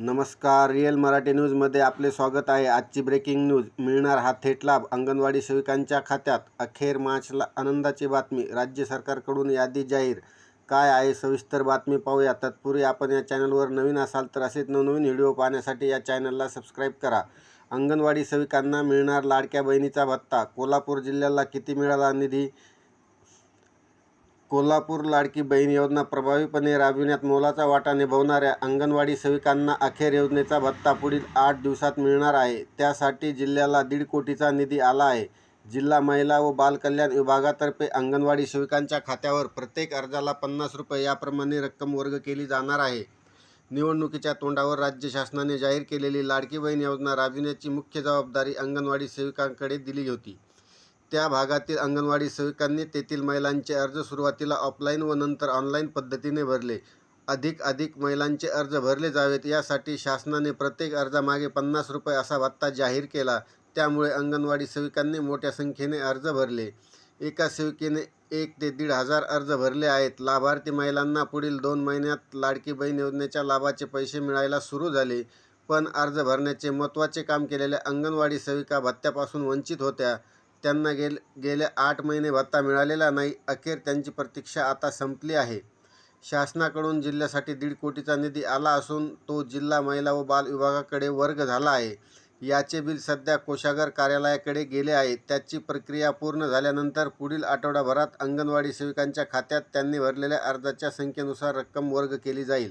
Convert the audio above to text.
नमस्कार रिअल मराठी न्यूजमध्ये आपले स्वागत आहे. आजची ब्रेकिंग न्यूज मिळणार हा थेट लाभ अंगणवाडी सेविकांच्या खात्यात? अखेर मार्चला आनंदाची बातमी राज्य सरकारकडून यादी जाहीर. काय आहे सविस्तर बातमी पाहूया. तत्पूर्वी आपण या चॅनलवर नवीन असाल तर असेच नवनवीन व्हिडिओ पाहण्यासाठी या चॅनलला सबस्क्राईब करा. अंगणवाडी सेविकांना मिळणार लाडक्या बहिणीचा भत्ता कोल्हापूर जिल्ह्याला किती मिळाला निधी? कोल्हापूर लाडकी बहीण योजना प्रभावीपणे राबविण्यात मोलाचा वाटा निभावणाऱ्या अंगणवाडी सेविकांना अखेर योजनेचा भत्ता पुढील आठ दिवसात मिळणार आहे. त्यासाठी जिल्ह्याला दीड कोटीचा निधी आला आहे. जिल्हा महिला व बालकल्याण विभागातर्फे अंगणवाडी सेविकांच्या खात्यावर प्रत्येक अर्जाला पन्नास रुपये याप्रमाणे रक्कम वर्ग केली जाणार आहे. निवडणुकीच्या तोंडावर राज्य शासनाने जाहीर केलेली लाडकी बहीण योजना राबविण्याची मुख्य जबाबदारी अंगणवाडी सेविकांकडे दिली होती. त्या भागातील अंगणवाडी सेविकांनी तेथील महिलांचे अर्ज सुरुवातीला ऑफलाईन व नंतर ऑनलाईन पद्धतीने भरले. अधिक अधिक महिलांचे अर्ज भरले जावेत यासाठी शासनाने प्रत्येक अर्जामागे पन्नास रुपये असा भत्ता जाहीर केला. त्यामुळे अंगणवाडी सेविकांनी मोठ्या संख्येने अर्ज भरले. एका सेविकेने एक ते दीड हजार अर्ज भरले आहेत. लाभार्थी महिलांना पुढील दोन महिन्यात लाडकी बहीण योजनेच्या लाभाचे पैसे मिळायला सुरू झाले. पण अर्ज भरण्याचे महत्त्वाचे काम केलेल्या अंगणवाडी सेविका भत्त्यापासून वंचित होत्या. त्यांना गेल गेल्या आठ महिने भत्ता मिळालेला नाही अखेर त्यांची प्रतीक्षा आता संपली आहे. शासनाकडून जिल्ह्यासाठी दीड कोटीचा निधी आला असून तो जिल्हा महिला व बाल विभागाकडे वर्ग झाला आहे. याचे बिल सध्या कोषागार कार्यालयाकडे गेले आहे. त्याची प्रक्रिया पूर्ण झाल्यानंतर पुढील आठवडाभरात अंगणवाडी सेविकांच्या खात्यात त्यांनी भरलेल्या अर्जाच्या संख्येनुसार रक्कम वर्ग केली जाईल.